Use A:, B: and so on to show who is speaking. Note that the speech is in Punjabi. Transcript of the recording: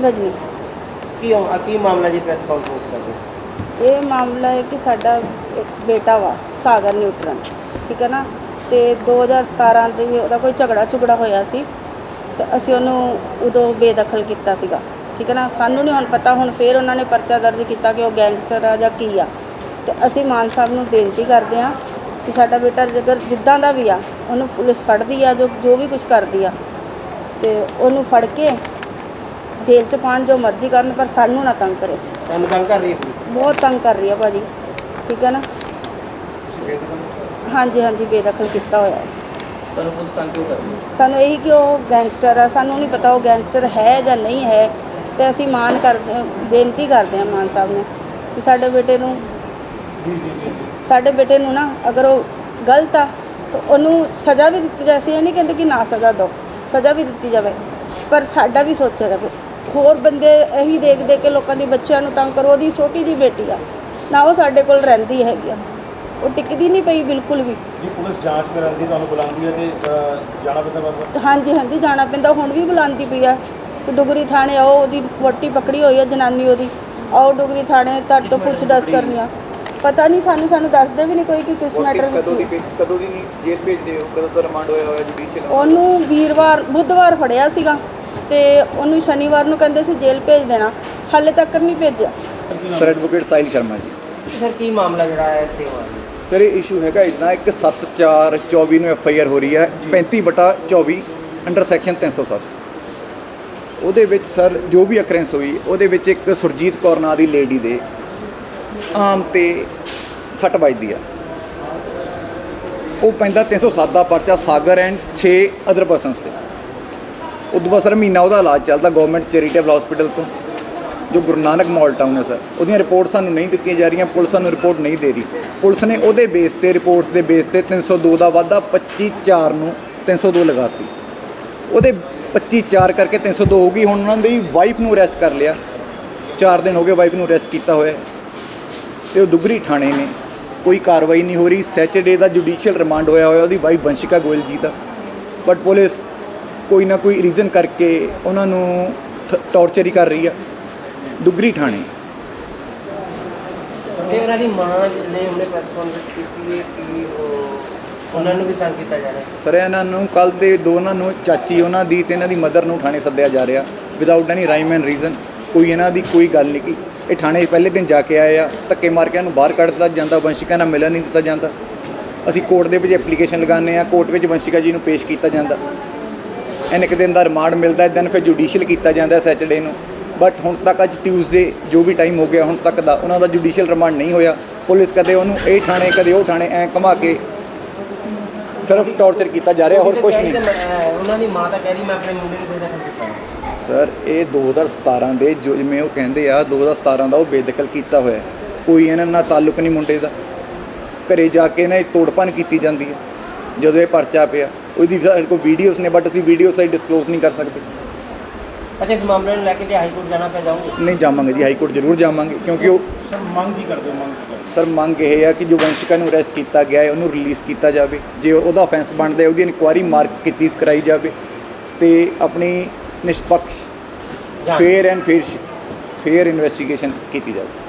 A: ਰਜਨੀ
B: ਕੀ ਆ ਕੀ ਮਾਮਲਾ ਜੀ ਪ੍ਰੈਸ ਕਾਨਫਰੰਸ ਕਰਦੇ
A: ਇਹ ਮਾਮਲਾ ਹੈ ਕਿ ਸਾਡਾ ਇੱਕ ਬੇਟਾ ਵਾ ਸਾਗਰ ਨਿਊਟਰਨ ਠੀਕ ਹੈ ਨਾ? ਤੇ 2017 ਦੇ ਉਹਦਾ ਕੋਈ ਝਗੜਾ ਝੁਗੜਾ ਹੋਇਆ ਸੀ ਤੇ ਅਸੀਂ ਉਹਨੂੰ ਉਦੋਂ ਬੇਦਖਲ ਕੀਤਾ ਸੀਗਾ ਠੀਕ ਹੈ ਨਾ? ਸਾਨੂੰ ਨਹੀਂ ਹੁਣ ਪਤਾ ਹੁਣ ਫੇਰ ਉਹਨਾਂ ਨੇ ਪਰਚਾ ਦਰਜ ਕੀਤਾ ਕਿ ਉਹ ਗੈਂਗਸਟਰ ਆ ਜਾਂ ਕੀ ਆ। ਤੇ ਅਸੀਂ ਮਾਨ ਸਾਹਿਬ ਨੂੰ ਬੇਨਤੀ ਕਰਦੇ ਆ ਕਿ ਸਾਡਾ ਬੇਟਾ ਜੇਕਰ ਜਿੱਦਾਂ ਦਾ ਵੀ ਆ ਉਹਨੂੰ ਪੁਲਿਸ ਫੜਦੀ ਆ ਜੋ ਜੋ ਵੀ ਕੁਝ ਕਰਦੀ ਆ ਤੇ ਉਹਨੂੰ ਫੜ ਕੇ ਜੇਲ੍ਹ 'ਚ ਪਾਉਣ ਜੋ ਮਰਜ਼ੀ ਕਰਨ ਪਰ ਸਾਨੂੰ ਨਾ ਤੰਗ ਕਰੇ।
B: ਸਾਨੂੰ ਤੰਗ ਕਰ ਰਹੀ ਹੈ ਪੁਲਿਸ?
A: ਬਹੁਤ ਤੰਗ ਕਰ ਰਹੀ ਆ ਭਾਜੀ। ਠੀਕ ਹੈ ਨਾ? ਹਾਂਜੀ ਹਾਂਜੀ ਬੇਦਖਲ ਕੀਤਾ ਹੋਇਆ ਹੈ।
B: ਤੁਹਾਨੂੰ ਪੁਲਿਸ ਤੰਗ ਕਿਉਂ ਕਰ ਰਹੀ ਹੈ?
A: ਸਾਨੂੰ ਇਹੀ ਕਿ ਉਹ ਗੈਂਗਸਟਰ ਆ ਸਾਨੂੰ ਨਹੀਂ ਪਤਾ ਉਹ ਗੈਂਗਸਟਰ ਹੈ ਜਾਂ ਨਹੀਂ ਹੈ। ਤੇ ਅਸੀਂ ਮਾਨ ਕਰਦੇ ਹਾਂ ਬੇਨਤੀ ਕਰਦੇ ਹਾਂ ਮਾਨ ਸਾਹਿਬ ਨੂੰ ਕਿ ਸਾਡੇ ਬੇਟੇ ਨੂੰ ਸਾਡੇ ਬੇਟੇ ਨੂੰ ਨਾ ਅਗਰ ਉਹ ਗਲਤ ਆ ਤਾਂ ਉਹਨੂੰ ਸਜ਼ਾ ਵੀ ਦਿੱਤੀ ਜਾਵੇ। ਅਸੀਂ ਇਹ ਨਹੀਂ ਕਹਿੰਦੇ ਕਿ ਨਾ ਸਜ਼ਾ ਦਿਓ ਸਜ਼ਾ ਵੀ ਦਿੱਤੀ ਜਾਵੇ। ਪਰ ਸਾਡਾ ਵੀ ਸੋਚਿਆ ਜਾਵੇ। ਹੋਰ ਬੰਦੇ ਇਹੀ ਦੇਖ ਦੇਖ ਕੇ ਲੋਕਾਂ ਦੇ ਬੱਚਿਆਂ ਨੂੰ ਤੰਗ ਕਰੋ ਉਹਦੀ ਛੋਟੀ ਜੀ ਬੇਟੀ ਆ ਨਾ ਉਹ ਸਾਡੇ ਕੋਲ ਰਹਿੰਦੀ ਹੈਗੀ ਆ। ਉਹ ਟਿਕਦੀ ਨਹੀਂ ਪਈ ਬਿਲਕੁਲ ਵੀ।
C: ਜੀ ਪੁਲਿਸ ਜਾਂਚ ਕਰਨ ਦੀ ਤੁਹਾਨੂੰ ਬੁਲਾਉਂਦੀ ਹੈ ਤੇ ਜਾਣਾ ਪੈਂਦਾ ਬਾਬਾ?
A: ਹਾਂਜੀ ਹਾਂਜੀ ਜਾਣਾ ਪੈਂਦਾ। ਹੁਣ ਵੀ ਬੁਲਾਉਂਦੀ ਪਈ ਆ। ਕਿ ਡੁਗਰੀ ਥਾਣੇ ਆਓ ਉਹਦੀ ਵੋਟੀ ਪਕੜੀ ਹੋਈ ਆ ਜਨਾਨੀ ਉਹਦੀ। ਆਓ ਡੁਗਰੀ ਥਾਣੇ ਤੁਹਾਡੇ ਤੋਂ ਪੁੱਛ ਦੱਸ ਕਰਨੀ ਆ। ਪਤਾ ਨਹੀਂ ਸਾਨੂੰ ਸਾਨੂੰ ਦੱਸਦੇ ਵੀ ਨਹੀਂ ਕੋਈ ਕਿ ਕਿਸ ਮੈਟਰ
D: ਕਦੋਂ ਦੀ
A: ਵਿੱਚ।
D: ਕਦੋਂ ਦੀ ਨਹੀਂ ਜੇਲ੍ਹ ਭੇਜਦੇ ਹੋ? ਕਦੋਂ ਦਾ ਰਿਮਾਂਡ ਹੋਇਆ ਹੋਇਆ ਜੁਡੀਸ਼ੀਅਲ?
A: ਉਹਨੂੰ ਵੀਰਵਾਰ ਬੁੱਧਵਾਰ ਫੜਿਆ ਸੀਗਾ। ਤੇ ਉਹਨੂੰ ਸ਼ਨੀਵਾਰ ਨੂੰ ਕਹਿੰਦੇ ਸੀ ਜੇਲ੍ਹ ਭੇਜ ਦੇਣਾ। ਹਾਲੇ ਤੱਕ ਨਹੀਂ ਭੇਜਿਆ।
D: Sir advocate Sahil Sharma ji.
B: Sir ਕੀ ਮਾਮਲਾ ਜਿਹੜਾ ਹੈ ਇੱਥੇ ਹੋਇਆ?
D: ਸਰ ਇਹ ਇਸ਼ੂ ਹੈਗਾ ਇਦਾਂ ਇੱਕ 7 4 24 ਨੂੰ ਐਫ ਆਈ ਆਰ ਹੋ ਰਹੀ ਹੈ 35 ਬਟਾ 24 ਅੰਡਰ ਸੈਕਸ਼ਨ 307 ਉਹਦੇ ਵਿੱਚ ਸਰ ਜੋ ਵੀ ਅਕਰੈਂਸ ਹੋਈ ਉਹਦੇ ਵਿੱਚ ਇੱਕ ਸੁਰਜੀਤ ਕੌਰ ਨਾਂ ਦੀ ਲੇਡੀ ਦੇ ਆਮ ਤੇ ਸੱਟ ਵੱਜਦੀ ਆ। ਉਹ ਪੈਂਦਾ 307 ਦਾ ਪਰਚਾ ਸਾਗਰ ਐਂਡ 6 ਅਦਰ ਪਰਸਨਸ ਤੇ। ਉਦੋਂ ਬਾਅਦ ਸਰ ਮਹੀਨਾ ਉਹਦਾ ਇਲਾਜ ਚੱਲਦਾ ਗਵਰਨਮੈਟ ਚੈਰੀਟੇਬਲ ਹਸਪੀਟਲ ਤੋਂ, ਜੋ ਗੁਰੂ ਨਾਨਕ ਮਾਲ ਟਾਊਨ ਹੈ ਸਰ। ਉਹਦੀਆਂ ਰਿਪੋਰਟ ਸਾਨੂੰ ਨਹੀਂ ਦਿੱਤੀਆਂ ਜਾ ਰਹੀਆਂ, ਪੁਲਿਸ ਸਾਨੂੰ ਰਿਪੋਰਟ ਨਹੀਂ ਦੇ ਰਹੀ। ਪੁਲਿਸ ਨੇ ਉਹਦੇ ਬੇਸ ਤੇ ਰਿਪੋਰਟਸ ਦੇ ਬੇਸ ਤੇ 302 ਦਾ ਵਾਧਾ 25 4 ਨੂੰ 302 ਲਗਾਤੀ। ਉਹਦੇ 25 4 ਕਰਕੇ 302 ਹੋ ਗਈ, ਹੁਣ ਉਹਨਾਂ ਦੀ ਵਾਈਫ ਨੂੰ ਅਰੈਸਟ ਕਰ ਲਿਆ। 4 ਦਿਨ ਹੋ ਗਏ ਵਾਈਫ ਨੂੰ ਅਰੈਸਟ ਕੀਤਾ ਹੋਇਆ। ਹੈ। ਤੇ ਉਹ ਦੁਗਰੀ ਥਾਣੇ ਨੇ। ਕੋਈ ਕਾਰਵਾਈ ਨਹੀਂ ਹੋ ਰਹੀ। ਸੈਚਰਡੇ ਦਾ ਜੁਡੀਸ਼ੀਅਲ ਰਿਮਾਂਡ ਹੋਇਆ ਹੋਇਆ, ਉਹਦੀ wife Vanshika Goyal ji the. But police ਕੋਈ ਨਾ ਕੋਈ ਰੀਜ਼ਨ ਕਰਕੇ ਉਹਨਾਂ ਨੂੰ ਟੌਰਚਰ ਹੀ ਕਰ ਰਹੀ ਆ। ਦੁਗਰੀ ਥਾਣੇ।
B: ਤੇ ਉਹਨਾਂ ਦੀ ਮਾਂ ਨੇ ਉਹਨੇ ਪ੍ਰੈਸ ਕਾਨਫਰੰਸ ਕੀਤੀ ਕਿ ਉਹ ਉਹਨਾਂ ਨੂੰ ਵੀ ਤੰਗ ਕੀਤਾ ਜਾ ਰਿਹਾ
D: ਸਰ ਇਹਨਾਂ ਨੂੰ ਕੱਲ ਦੇ ਦੋਨਾਂ ਨੂੰ ਚਾਚੀ ਉਹਨਾਂ ਦੀ ਤੇ ਇਹਨਾਂ ਦੀ ਮਦਰ ਨੂੰ ਥਾਣੇ ਸੱਦਿਆ ਜਾ ਰਿਹਾ without any rhyme and reason ਕੋਈ ਇਹਨਾਂ ਦੀ ਕੋਈ ਗੱਲ ਨਹੀਂ ਕੀ। ਇਹ ਥਾਣੇ ਪਹਿਲੇ ਦਿਨ ਜਾ ਕੇ ਆਏ ਆ ਧੱਕੇ ਮਾਰ ਕੇ ਇਹਨੂੰ ਬਾਹਰ ਕੱਢ ਦਿੱਤਾ ਜਾਂਦਾ ਵੰਸ਼ਿਕਾ ਨਾਲ ਮਿਲਣ ਨਹੀਂ ਦਿੱਤਾ ਜਾਂਦਾ। ਅਸੀਂ ਕੋਰਟ ਦੇ ਵਿੱਚ ਐਪਲੀਕੇਸ਼ਨ ਲਗਾਉਂਦੇ ਆ ਕੋਰਟ ਵਿੱਚ ਵੰਸ਼ਿਕਾ ਜੀ ਨੂੰ ਪੇਸ਼ ਕੀਤਾ ਜਾਂਦਾ। ਐਨ ਇੱਕ ਦਿਨ ਦਾ ਰਿਮਾਂਡ ਮਿਲਦਾ ਹੈ ਦਿਨ ਫਿਰ ਜੁਡੀਸ਼ੀਅਲ ਕੀਤਾ ਜਾਂਦਾ ਸੈਚਰਡੇ ਨੂੰ। ਬਟ ਹੁਣ ਤੱਕ ਅੱਜ ਟਿਊਜ਼ਡੇ ਜੋ ਵੀ ਟਾਈਮ ਹੋ ਗਿਆ ਹੁਣ ਤੱਕ ਦਾ ਉਹਨਾਂ ਦਾ ਜੁਡੀਸ਼ੀਅਲ ਰਿਮਾਂਡ ਨਹੀਂ ਹੋਇਆ। ਪੁਲਿਸ ਕਦੇ ਉਹਨੂੰ ਇਹ ਥਾਣੇ ਕਦੇ ਉਹ ਥਾਣੇ ਐ ਘੁਮਾ ਕੇ ਸਿਰਫ ਟੌਰਚਰ ਕੀਤਾ ਜਾ ਰਿਹਾ ਹੋਰ ਕੁਝ ਨਹੀਂ।
B: ਉਹਨਾਂ ਦੀ ਮਾਂ ਤਾਂ ਕਹਿ ਰਹੀ ਮੈਂ ਆਪਣੇ ਮੁੰਡੇ ਨੂੰ ਬੇਦਖਲ ਕੀਤਾ
D: ਸਰ ਇਹ 2017 ਦੇ ਜੋ ਜਿਵੇਂ ਉਹ ਕਹਿੰਦੇ ਆ 2017 ਦਾ ਉਹ ਬੇਦਖਲ ਕੀਤਾ ਹੋਇਆ। ਕੋਈ ਇਹਨਾਂ ਨਾਲ ਤਾਲੁਕ ਨਹੀਂ ਮੁੰਡੇ ਦਾ। ਘਰੇ ਜਾ ਕੇ ਨਾ ਇਹ ਤੋੜਪਨ ਕੀਤੀ ਜਾਂਦੀ ਹੈ ਜਦੋਂ ਇਹ ਪਰਚਾ ਪਿਆ। ਉਹਦੀ ਸਾਡੇ ਕੋਲ ਵੀਡੀਓਜ਼ ਨੇ ਬਟ ਅਸੀਂ ਵੀਡੀਓ ਸਾਈ ਡਿਸਕਲੋਜ਼ ਨਹੀਂ ਕਰ ਸਕਦੇ।
B: ਅੱਛਾ ਇਸ ਮਾਮਲੇ ਨੂੰ ਲੈ ਕੇ ਤੇ ਹਾਈ ਕੋਰਟ ਜਾਣਾ ਪੈ ਜਾਊਗਾ?
D: ਨਹੀਂ ਜਾਵਾਂਗੇ ਜੀ ਹਾਈ ਕੋਰਟ ਜ਼ਰੂਰ ਜਾਵਾਂਗੇ ਕਿਉਂਕਿ ਉਹ
C: ਸਰ ਮੰਗ ਕੀ ਕਰਦੇ ਹੋ ਮੰਗ ਕੀ ਕਰਦੇ
D: ਸਰ ਮੰਗ ਇਹ ਹੈ ਕਿ ਜੋ ਵੰਸ਼ਿਕਾ ਨੂੰ ਅਰੈਸਟ ਕੀਤਾ ਗਿਆ ਹੈ ਉਹਨੂੰ ਰਿਲੀਜ਼ ਕੀਤਾ ਜਾਵੇ। ਜੇ ਉਹਦਾ ਅਫੈਂਸ ਬਣਦਾ ਹੈ ਉਹਦੀ ਇਨਕੁਆਇਰੀ ਮਾਰਕ ਕੀਤੀ ਕਰਾਈ ਜਾਵੇ ਤੇ ਆਪਣੀ ਨਿਸ਼ਪਕਸ਼। Fair and fair fair investigation ਕੀਤੀ ਜਾਵੇ।